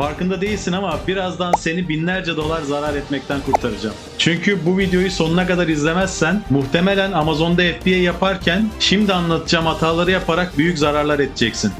Farkında değilsin ama birazdan seni binlerce dolar zarar etmekten kurtaracağım. Çünkü bu videoyu sonuna kadar izlemezsen muhtemelen Amazon'da FBA yaparken şimdi anlatacağım hataları yaparak büyük zararlar edeceksin.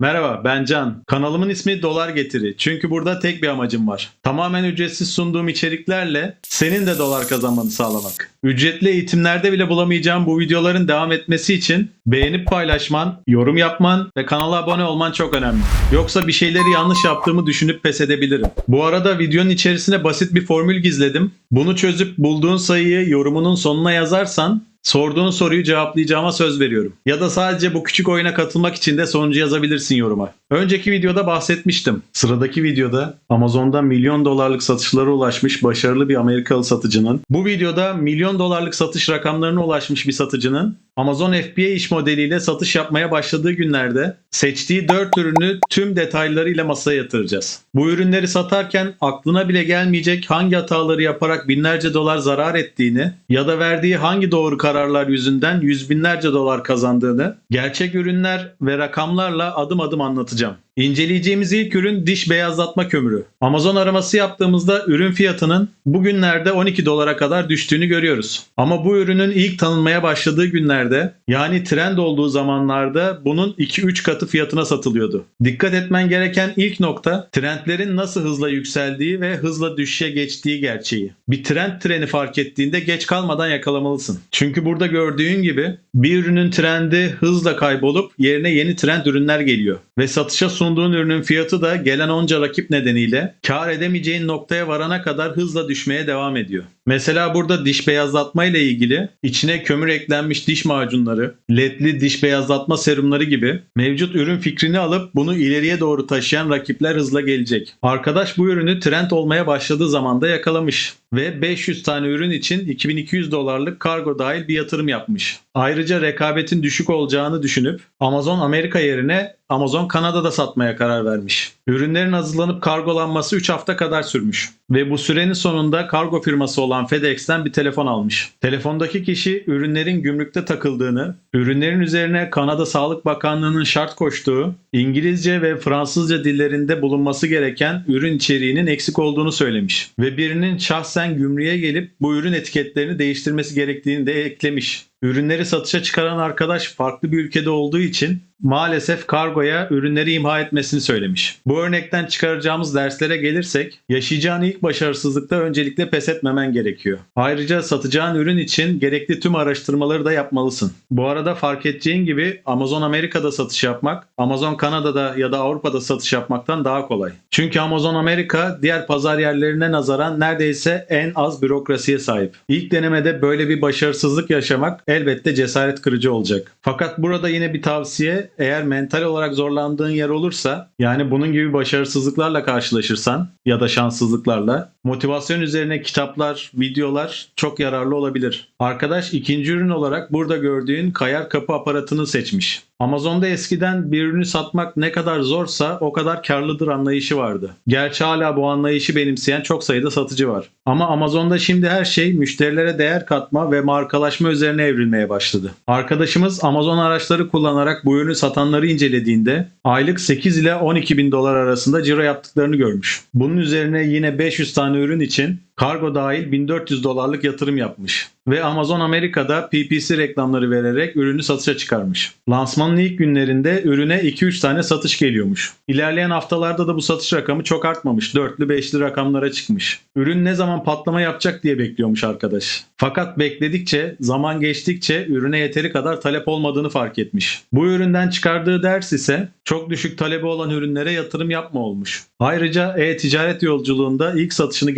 Merhaba ben Can. Kanalımın ismi Dolar Getiri. Çünkü burada tek bir amacım var. Tamamen ücretsiz sunduğum içeriklerle senin de dolar kazanmanı sağlamak. Ücretli eğitimlerde bile bulamayacağım bu videoların devam etmesi için beğenip paylaşman, yorum yapman ve kanala abone olman çok önemli. Yoksa bir şeyleri yanlış yaptığımı düşünüp pes edebilirim. Bu arada videonun içerisine basit bir formül gizledim. Bunu çözüp bulduğun sayıyı yorumunun sonuna yazarsan Sorduğun soruyu cevaplayacağıma söz veriyorum. Ya da sadece bu küçük oyuna katılmak için de sonucu yazabilirsin yoruma. Önceki videoda bahsetmiştim. Sıradaki videoda Amazon'da milyon dolarlık satışlara ulaşmış başarılı bir Amerikalı satıcının, bu videoda milyon dolarlık satış rakamlarına ulaşmış bir satıcının Amazon FBA iş modeliyle satış yapmaya başladığı günlerde seçtiği 4 ürünü tüm detaylarıyla masaya yatıracağız. Bu ürünleri satarken aklına bile gelmeyecek hangi hataları yaparak binlerce dolar zarar ettiğini ya da verdiği hangi doğru kararlar yüzünden yüz binlerce dolar kazandığını gerçek ürünler ve rakamlarla adım adım anlatacağım. İnceleyeceğimiz ilk ürün diş beyazlatma kömürü. Amazon araması yaptığımızda ürün fiyatının bugünlerde 12 dolara kadar düştüğünü görüyoruz. Ama bu ürünün ilk tanınmaya başladığı günlerde yani trend olduğu zamanlarda bunun 2-3 katı fiyatına satılıyordu. Dikkat etmen gereken ilk nokta trendlerin nasıl hızla yükseldiği ve hızla düşüşe geçtiği gerçeği. Bir trend treni fark ettiğinde geç kalmadan yakalamalısın. Çünkü burada gördüğün gibi bir ürünün trendi hızla kaybolup yerine yeni trend ürünler geliyor. Ve satışa sunduğun ürünün fiyatı da gelen onca rakip nedeniyle kar edemeyeceğin noktaya varana kadar hızla düşmeye devam ediyor. Mesela burada diş beyazlatma ile ilgili içine kömür eklenmiş diş macunları, ledli diş beyazlatma serumları gibi mevcut ürün fikrini alıp bunu ileriye doğru taşıyan rakipler hızla gelecek. Arkadaş bu ürünü trend olmaya başladığı zaman da yakalamış ve 500 tane ürün için 2200 dolarlık kargo dahil bir yatırım yapmış. Ayrıca rekabetin düşük olacağını düşünüp Amazon Amerika yerine Amazon Kanada'da satmaya karar vermiş. Ürünlerin hazırlanıp kargolanması 3 hafta kadar sürmüş. Ve bu sürenin sonunda kargo firması olan FedEx'ten bir telefon almış. Telefondaki kişi ürünlerin gümrükte takıldığını, ürünlerin üzerine Kanada Sağlık Bakanlığı'nın şart koştuğu, İngilizce ve Fransızca dillerinde bulunması gereken ürün içeriğinin eksik olduğunu söylemiş. Ve birinin şahsen gümrüğe gelip bu ürün etiketlerini değiştirmesi gerektiğini de eklemiş. Ürünleri satışa çıkaran arkadaş farklı bir ülkede olduğu için maalesef kargoya ürünleri imha etmesini söylemiş. Bu örnekten çıkaracağımız derslere gelirsek yaşayacağın ilk başarısızlıkta öncelikle pes etmemen gerekiyor. Ayrıca satacağın ürün için gerekli tüm araştırmaları da yapmalısın. Bu arada fark edeceğin gibi Amazon Amerika'da satış yapmak, Amazon Kanada'da ya da Avrupa'da satış yapmaktan daha kolay. Çünkü Amazon Amerika diğer pazar yerlerine nazaran neredeyse en az bürokrasiye sahip. İlk denemede böyle bir başarısızlık yaşamak elbette cesaret kırıcı olacak. Fakat burada yine bir tavsiye eğer mental olarak zorlandığın yer olursa yani bunun gibi başarısızlıklarla karşılaşırsan ya da şanssızlıklarla motivasyon üzerine kitaplar, videolar çok yararlı olabilir. Arkadaş ikinci ürün olarak burada gördüğün kayar kapı aparatını seçmiş. Amazon'da eskiden bir ürünü satmak ne kadar zorsa o kadar karlıdır anlayışı vardı. Gerçi hala bu anlayışı benimseyen çok sayıda satıcı var. Ama Amazon'da şimdi her şey müşterilere değer katma ve markalaşma üzerine evrilmeye başladı. Arkadaşımız Amazon araçları kullanarak bu ürünü satanları incelediğinde aylık 8 ile 12 bin dolar arasında ciro yaptıklarını görmüş. Bunun üzerine yine 500 tane ürün için kargo dahil 1400 dolarlık yatırım yapmış. Ve Amazon Amerika'da PPC reklamları vererek ürünü satışa çıkarmış. Lansmanın ilk günlerinde ürüne 2-3 tane satış geliyormuş. İlerleyen haftalarda da bu satış rakamı çok artmamış. 4'lü 5'li rakamlara çıkmış. Ürün ne zaman patlama yapacak diye bekliyormuş arkadaş. Fakat bekledikçe, zaman geçtikçe ürüne yeteri kadar talep olmadığını fark etmiş. Bu üründen çıkardığı ders ise çok düşük talebi olan ürünlere yatırım yapma olmuş. Ayrıca e-ticaret yolculuğunda ilk satışını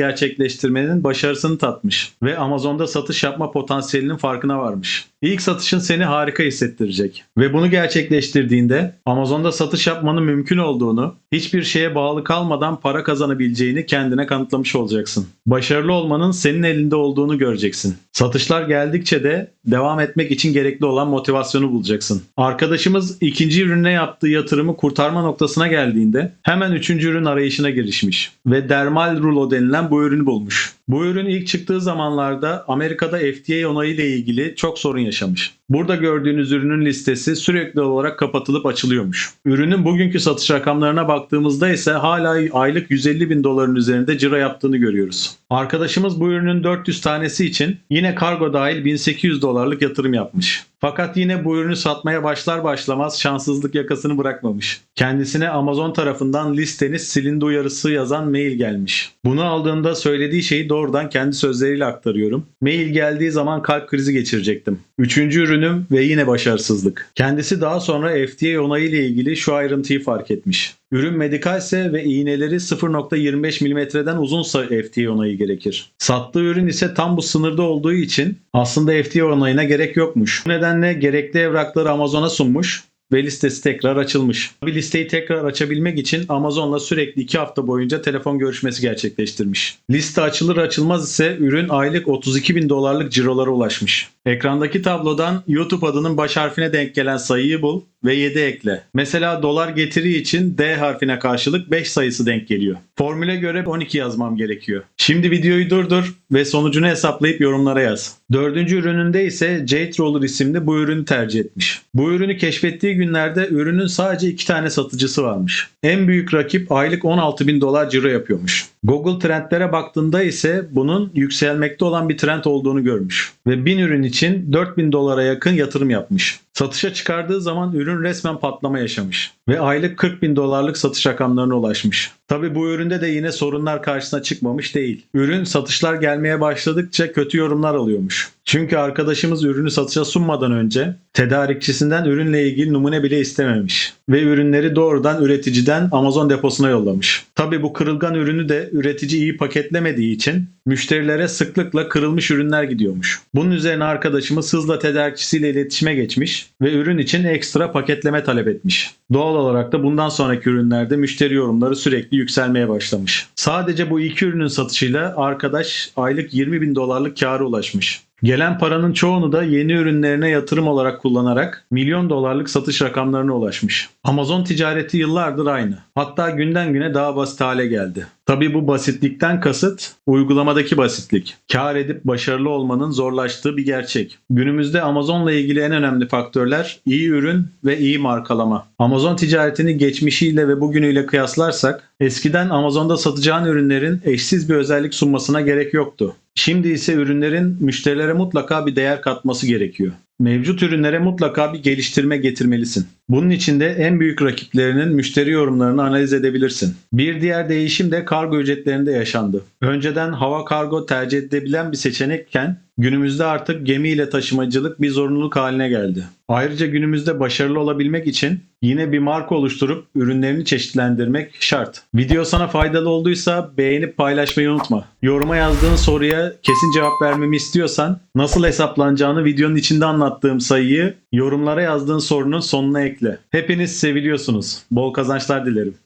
gerçekleştirmenin başarısını tatmış ve Amazon'da satış yapma potansiyelinin farkına varmış. İlk satışın seni harika hissettirecek ve bunu gerçekleştirdiğinde Amazon'da satış yapmanın mümkün olduğunu, hiçbir şeye bağlı kalmadan para kazanabileceğini kendine kanıtlamış olacaksın. Başarılı olmanın senin elinde olduğunu göreceksin. Satışlar geldikçe de devam etmek için gerekli olan motivasyonu bulacaksın. Arkadaşımız ikinci ürüne yaptığı yatırımı kurtarma noktasına geldiğinde hemen üçüncü ürün arayışına girişmiş ve dermal rulo denilen bu ürünü bulmuş. Bu ürün ilk çıktığı zamanlarda Amerika'da FDA onayı ile ilgili çok sorun yaşamış. Burada gördüğünüz ürünün listesi sürekli olarak kapatılıp açılıyormuş. Ürünün bugünkü satış rakamlarına baktığımızda ise hala aylık 150 bin doların üzerinde ciro yaptığını görüyoruz. Arkadaşımız bu ürünün 400 tanesi için yine kargo dahil 1800 dolarlık yatırım yapmış. Fakat yine bu ürünü satmaya başlar başlamaz şanssızlık yakasını bırakmamış. Kendisine Amazon tarafından listeniz silindi uyarısı yazan mail gelmiş. Bunu aldığımda söylediği şeyi doğrudan kendi sözleriyle aktarıyorum. Mail geldiği zaman kalp krizi geçirecektim. Üçüncü ürünüm ve yine başarısızlık. Kendisi daha sonra FDA onayı ile ilgili şu ayrıntıyı fark etmiş. Ürün medikalse ve iğneleri 0.25 mm'den uzunsa FDA onayı gerekir. Sattığı ürün ise tam bu sınırda olduğu için aslında FDA onayına gerek yokmuş. Bu nedenle gerekli evrakları Amazon'a sunmuş ve listesi tekrar açılmış. Bir listeyi tekrar açabilmek için Amazon'la sürekli 2 hafta boyunca telefon görüşmesi gerçekleştirmiş. Liste açılır açılmaz ise ürün aylık 32 bin dolarlık cirolara ulaşmış. Ekrandaki tablodan YouTube adının baş harfine denk gelen sayıyı bul ve 7 ekle. Mesela dolar getiri için D harfine karşılık 5 sayısı denk geliyor. Formüle göre 12 yazmam gerekiyor. Şimdi videoyu durdur ve sonucunu hesaplayıp yorumlara yaz. Dördüncü ürününde ise Jade Roller isimli bu ürünü tercih etmiş. Bu ürünü keşfettiği günlerde ürünün sadece iki tane satıcısı varmış. En büyük rakip aylık 16 bin dolar ciro yapıyormuş. Google trendlere baktığında ise bunun yükselmekte olan bir trend olduğunu görmüş. Ve 1000 ürün için 4000 dolara yakın yatırım yapmış. Satışa çıkardığı zaman ürün resmen patlama yaşamış ve aylık 40 bin dolarlık satış rakamlarına ulaşmış. Tabi bu üründe de yine sorunlar karşısına çıkmamış değil. Ürün satışlar gelmeye başladıkça kötü yorumlar alıyormuş. Çünkü arkadaşımız ürünü satışa sunmadan önce tedarikçisinden ürünle ilgili numune bile istememiş ve ürünleri doğrudan üreticiden Amazon deposuna yollamış. Tabi bu kırılgan ürünü de üretici iyi paketlemediği için müşterilere sıklıkla kırılmış ürünler gidiyormuş. Bunun üzerine arkadaşımız hızla tedarikçisiyle iletişime geçmiş ve ürün için ekstra paketleme talep etmiş. Doğal olarak da bundan sonraki ürünlerde müşteri yorumları sürekli yükselmeye başlamış. Sadece bu iki ürünün satışıyla arkadaş aylık 20 bin dolarlık kâra ulaşmış. Gelen paranın çoğunu da yeni ürünlerine yatırım olarak kullanarak milyon dolarlık satış rakamlarına ulaşmış. Amazon ticareti yıllardır aynı. Hatta günden güne daha basit hale geldi. Tabii bu basitlikten kasıt uygulamadaki basitlik. Kar edip başarılı olmanın zorlaştığı bir gerçek. Günümüzde Amazon'la ilgili en önemli faktörler iyi ürün ve iyi markalama. Amazon ticaretini geçmişiyle ve bugünüyle kıyaslarsak eskiden Amazon'da satacağın ürünlerin eşsiz bir özellik sunmasına gerek yoktu. Şimdi ise ürünlerin müşterilere mutlaka bir değer katması gerekiyor. Mevcut ürünlere mutlaka bir geliştirme getirmelisin. Bunun için de en büyük rakiplerinin müşteri yorumlarını analiz edebilirsin. Bir diğer değişim de kargo ücretlerinde yaşandı. Önceden hava kargo tercih edilebilen bir seçenekken günümüzde artık gemiyle taşımacılık bir zorunluluk haline geldi. Ayrıca günümüzde başarılı olabilmek için yine bir marka oluşturup ürünlerini çeşitlendirmek şart. Video sana faydalı olduysa beğenip paylaşmayı unutma. Yoruma yazdığın soruya kesin cevap vermemi istiyorsan nasıl hesaplanacağını videonun içinde anlattığım sayıyı yorumlara yazdığın sorunun sonuna ekle. Hepiniz seviliyorsunuz. Bol kazançlar dilerim.